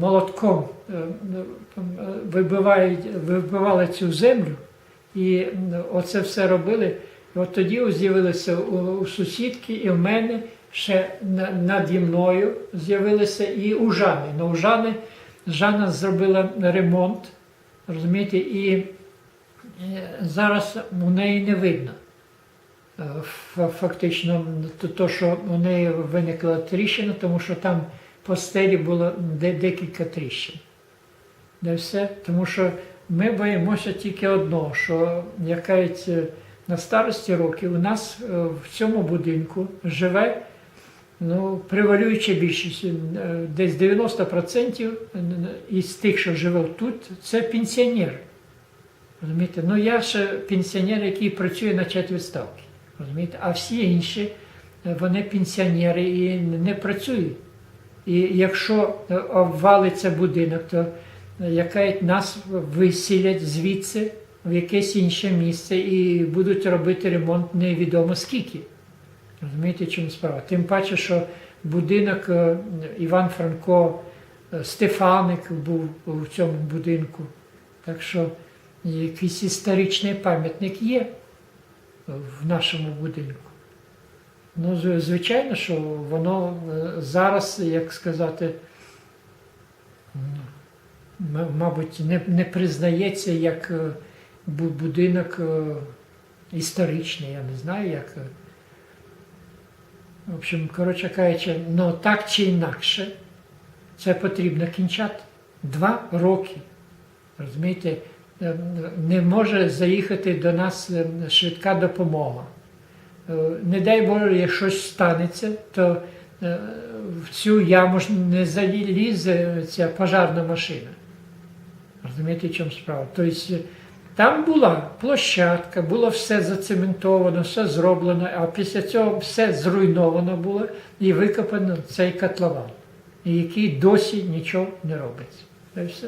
молотком е, е, вибивали цю землю, і оце все робили. І от тоді з'явилися у, сусідки, і в мене ще на- наді мною з'явилися і у Жани. Ну, у Жани Жанна зробила ремонт, розумієте, і е, зараз у неї не видно. Фактично, то, що у неї виникла тріщина, тому що там по стелі було декілька тріщин. Де все. Тому що ми боїмося тільки одного, що якась е, на старості років у нас е, в цьому будинку живе ну, превалююча більшість, е, десь 90% із тих, що живе тут, це пенсіонери. Розумієте? Ну я ще пенсіонер, який працює на четверть ставки. Розумієте? А всі інші вони пенсіонери і не працюють. І якщо е, обвалиться будинок, то е, яка нас висілять звідси в якесь інше місце і будуть робити ремонт невідомо скільки. Розумієте, чому справа? Тим паче, що будинок е, Іван Франко Стефаник був у цьому будинку. Так що якийсь історичний пам'ятник є в нашому будинку. Ну, звичайно, що воно е, зараз, як сказати, мабуть, не, не признається як е, будинок е, історичний, я не знаю, як. В общем, коротше кажучи, ну так чи інакше, це потрібно кінчати. Два роки. Розумієте, не може заїхати до нас швидка допомога. Е, Не дай Боже, якщо станеться, то е, в цю яму ж не залізе ця пожарна машина. Розумієте, в чому справа? Тобто там була площадка, було все зацементовано, все зроблено, а після цього все зруйновано було і викопано цей котлован, який досі нічого не робиться. Та все.